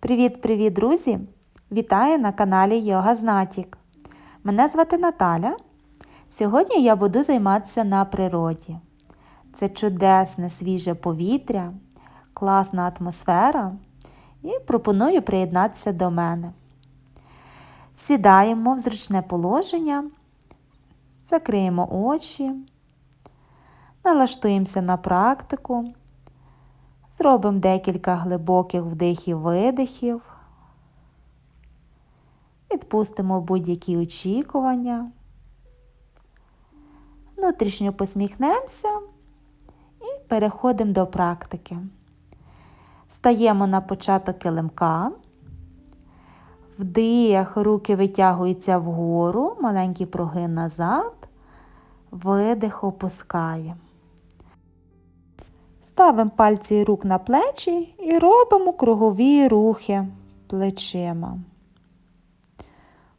Привіт-привіт, друзі! Вітаю на каналі Йога Знатік. Мене звати Наталя. Сьогодні я буду займатися на природі. Це чудесне свіже повітря, класна атмосфера і пропоную приєднатися до мене. Сідаємо в зручне положення, закриємо очі, налаштуємося на практику. Зробимо декілька глибоких вдихів-видихів. Відпустимо будь-які очікування. Внутрішньо посміхнемося і переходимо до практики. Стаємо на початок килимка. Вдих, руки витягуються вгору, маленький прогин назад, видих опускаємо. Ставимо пальці рук на плечі і робимо кругові рухи плечима.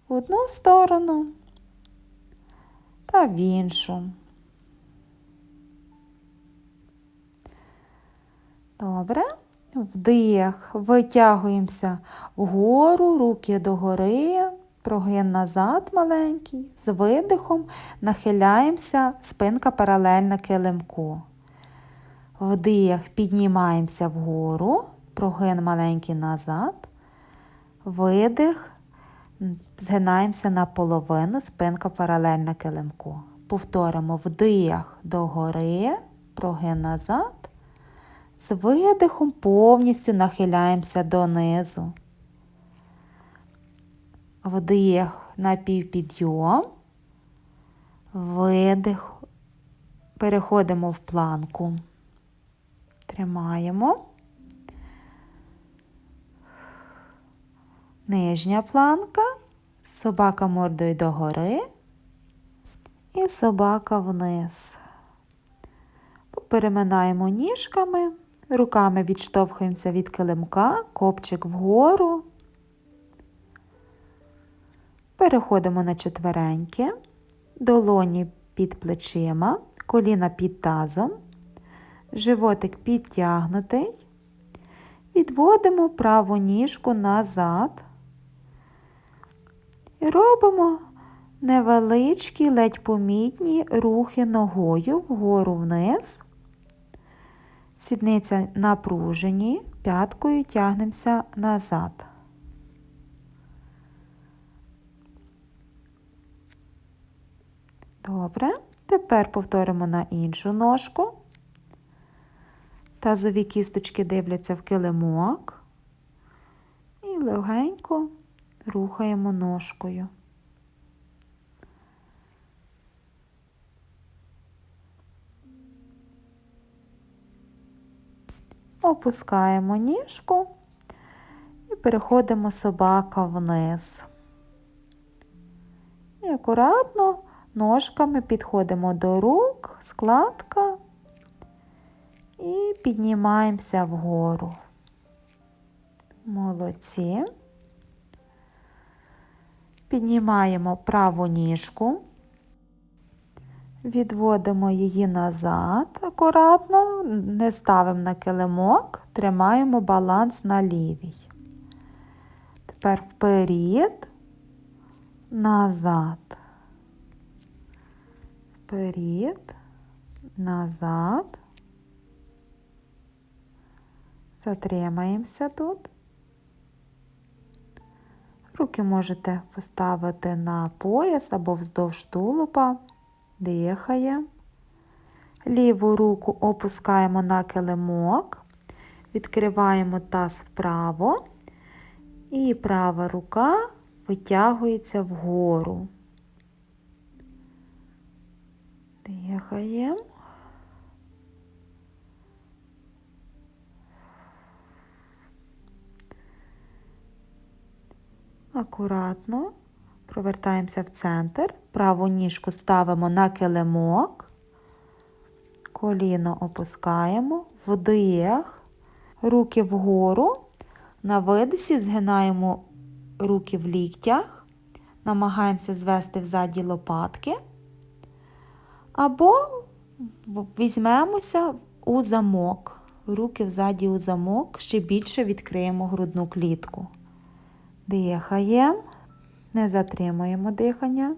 В одну сторону та в іншу. Добре. Вдих, витягуємося вгору, руки догори, прогин назад маленький, з видихом нахиляємося, спинка паралельна килимку. Вдих, піднімаємося вгору, прогин маленький назад, видих, згинаємося наполовину, спинка паралельна килимку. Повторимо вдих догори, прогин назад. З видихом повністю нахиляємося донизу. Вдих на півпідйом, видих, переходимо в планку. Тримаємо. Нижня планка, собака мордою догори і собака вниз. Переминаємо ніжками, руками відштовхуємося від килимка, копчик вгору. Переходимо на четвереньки, долоні під плечима, коліна під тазом. Животик підтягнутий. Відводимо праву ніжку назад. І робимо невеличкі, ледь помітні рухи ногою вгору вниз. Сідниця напружені, п'яткою тягнемося назад. Добре. Тепер повторимо на іншу ножку. Тазові кісточки дивляться в килимок і легенько рухаємо ножкою. Опускаємо ніжку і переходимо собака вниз. І акуратно ножками підходимо до рук, складка і піднімаємося вгору. Молодці. Піднімаємо праву ніжку, відводимо її назад акуратно, не ставимо на килимок, тримаємо баланс на лівій. Тепер вперед, назад, вперед, назад. Затримаємося тут. Руки можете поставити на пояс або вздовж тулупа, дихаємо. Ліву руку опускаємо на килимок, відкриваємо таз вправо, і права рука витягується вгору. Дихаємо. Акуратно. Провертаємося в центр, праву ніжку ставимо на килимок, коліно опускаємо, вдих, руки вгору, на видисі згинаємо руки в ліктях, намагаємося звести взаді лопатки, або візьмемося у замок. руки взаді у замок, ще більше відкриємо грудну клітку. Дихаємо, не затримуємо дихання.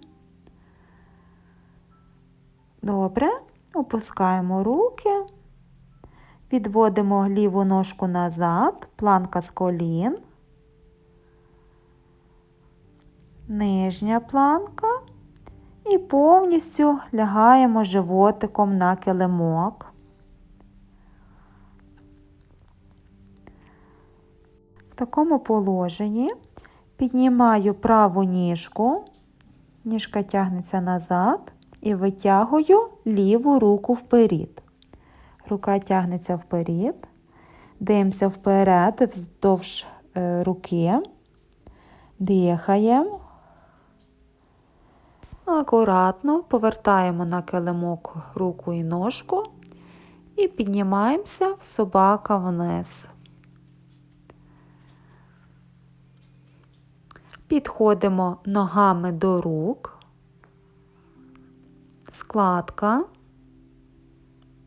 Добре, опускаємо руки, відводимо ліву ножку назад, планка з колін, нижня планка. І повністю лягаємо животиком на килимок. В такому положенні піднімаю праву ніжку, ніжка тягнеться назад і витягую ліву руку вперед. Рука тягнеться вперед, дивимося вперед, вздовж е, руки, дихаємо. Акуратно повертаємо на килимок руку і ножку і піднімаємося в собака вниз. Підходимо ногами до рук, складка,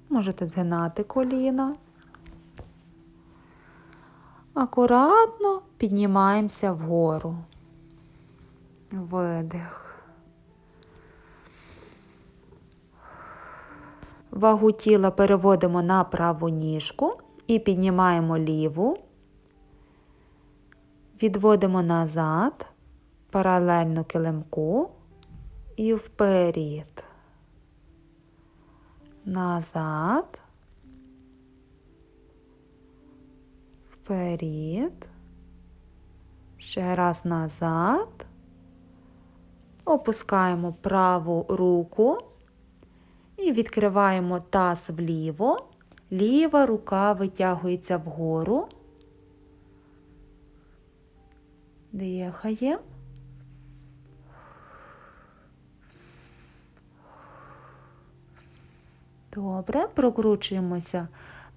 можете згинати коліна. Акуратно піднімаємося вгору. Видих. Вагу тіла переводимо на праву ніжку і піднімаємо ліву, відводимо назад, паралельно килимку і вперед. Назад, вперед, ще раз назад, опускаємо праву руку. І відкриваємо таз вліво, ліва рука витягується вгору, дихає. Добре, прокручуємося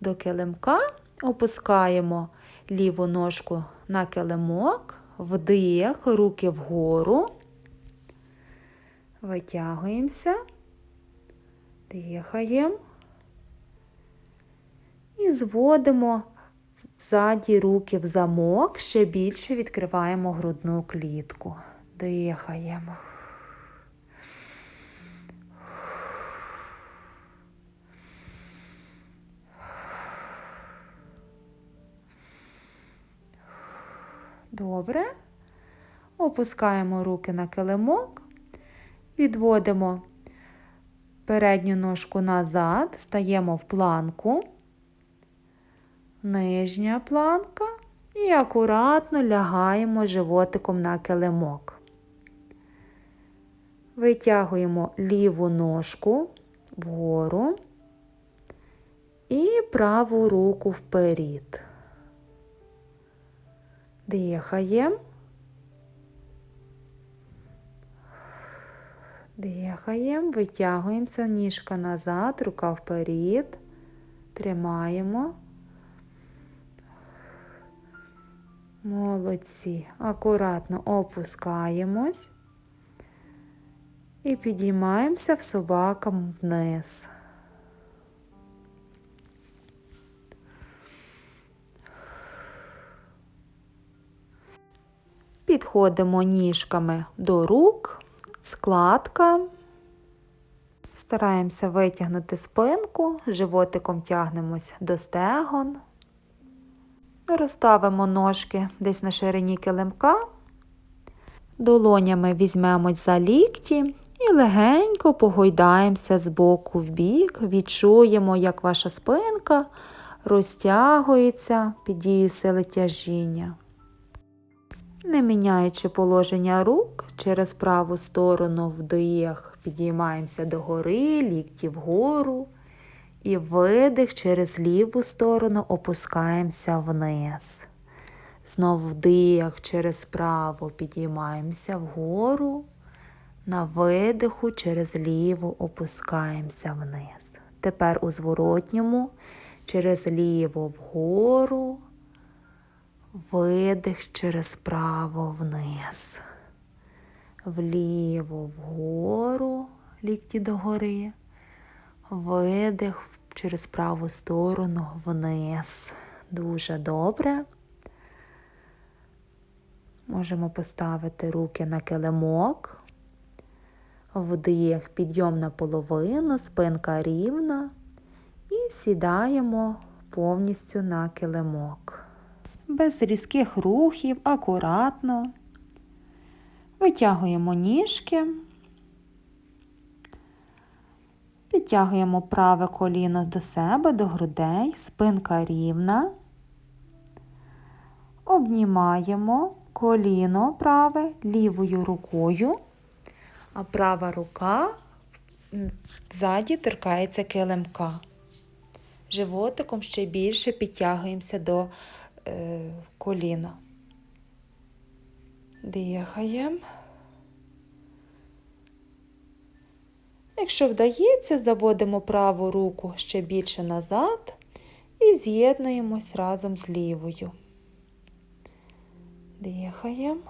до килимка, опускаємо ліву ножку на килимок, вдих, руки вгору, витягуємося. Дихаємо і зводимо ззаді руки в замок, ще більше відкриваємо грудну клітку. Дихаємо. Добре. Опускаємо руки на килимок, відводимо передню ножку назад, стаємо в планку, нижня планка і акуратно лягаємо животиком на килимок. Витягуємо ліву ножку вгору і праву руку вперед. Дихаємо. Дихаємо, витягуємося, ніжка назад, рука вперед, тримаємо. Молодці. Акуратно опускаємось і підіймаємося в собакам вниз. Підходимо ніжками до рук складка. Стараємося витягнути спинку, животиком тягнемось до стегон. Розставимо ножки десь на ширині килимка. Долонями візьмемось за лікті і легенько погойдаємося з боку в бік, відчуємо, як ваша спинка розтягується під дією сили тяжіння. Не міняючи положення рук, через праву сторону вдих, підіймаємося догори, лікті вгору. І видих через ліву сторону опускаємося вниз. Знову вдих через праву підіймаємося вгору. На видиху через ліву опускаємося вниз. Тепер у зворотньому через ліву вгору. Видих через право вниз, вліво вгору, лікті догори, видих через праву сторону вниз. Дуже добре. Можемо поставити руки на килимок. Вдих, підйом на половину, спинка рівна. І сідаємо повністю на килимок. Без різких рухів, акуратно. Витягуємо ніжки. Підтягуємо праве коліно до себе, до грудей, спинка рівна. Обнімаємо коліно праве лівою рукою, а права рука ззаді торкається килимка. Животиком ще більше підтягуємося до коліна. Дихаємо. Якщо вдається, заводимо праву руку ще більше назад і з'єднуємось разом з лівою. Дихаємо.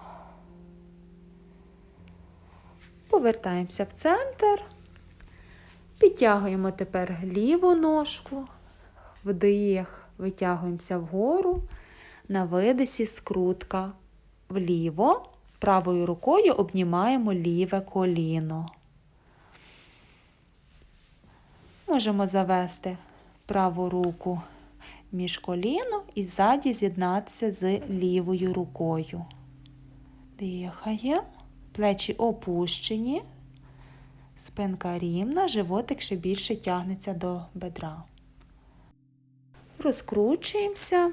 Повертаємося в центр. Підтягуємо тепер ліву ножку, вдих, витягуємося вгору, на видисі скрутка вліво, правою рукою обнімаємо ліве коліно. Можемо завести праву руку між коліно і ззаді з'єднатися з лівою рукою. Дихаємо, плечі опущені, спинка рівна, животик ще більше тягнеться до бедра. Розкручуємося,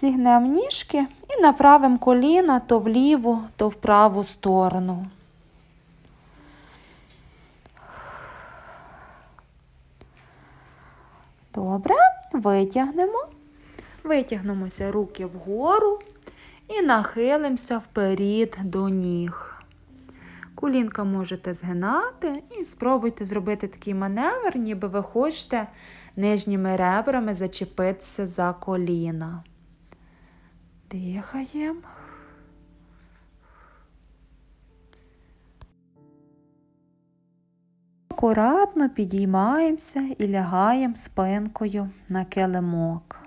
зігнемо ніжки і направимо коліна то в ліву, то в праву сторону. Добре, витягнемо. Витягнемося руки вгору і нахилимося вперед до ніг. Колінка можете згинати і спробуйте зробити такий маневр, ніби ви хочете нижніми ребрами зачепитися за коліна. Дихаємо. Акуратно підіймаємося і лягаємо спинкою на килимок.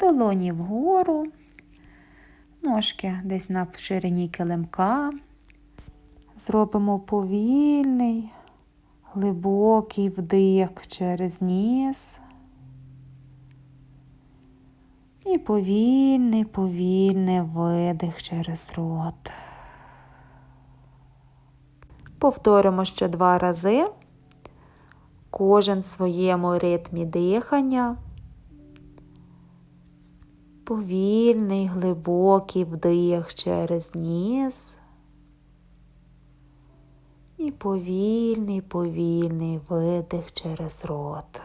Долоні вгору, ножки десь на ширині килимка. Зробимо повільний, глибокий вдих через ніс. І повільний, повільний видих через рот. Повторимо ще два рази. Кожен в своєму ритмі дихання. Повільний, глибокий вдих через ніс. І повільний, повільний видих через рот.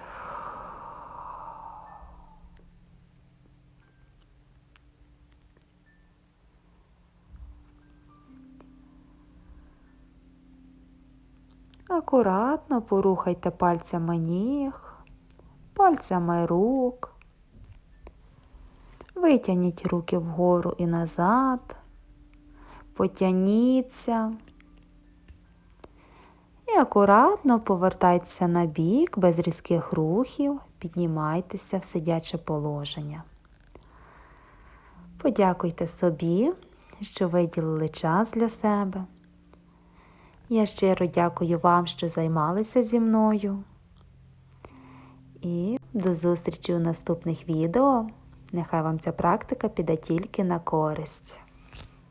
Акуратно порухайте пальцями ніг, пальцями рук. Витягніть руки вгору і назад, потяніться і акуратно повертайтеся на бік без різких рухів, піднімайтеся в сидяче положення. Подякуйте собі, що виділили час для себе. Я щиро дякую вам, що займалися зі мною. І до зустрічі у наступних відео. Нехай вам ця практика піде тільки на користь.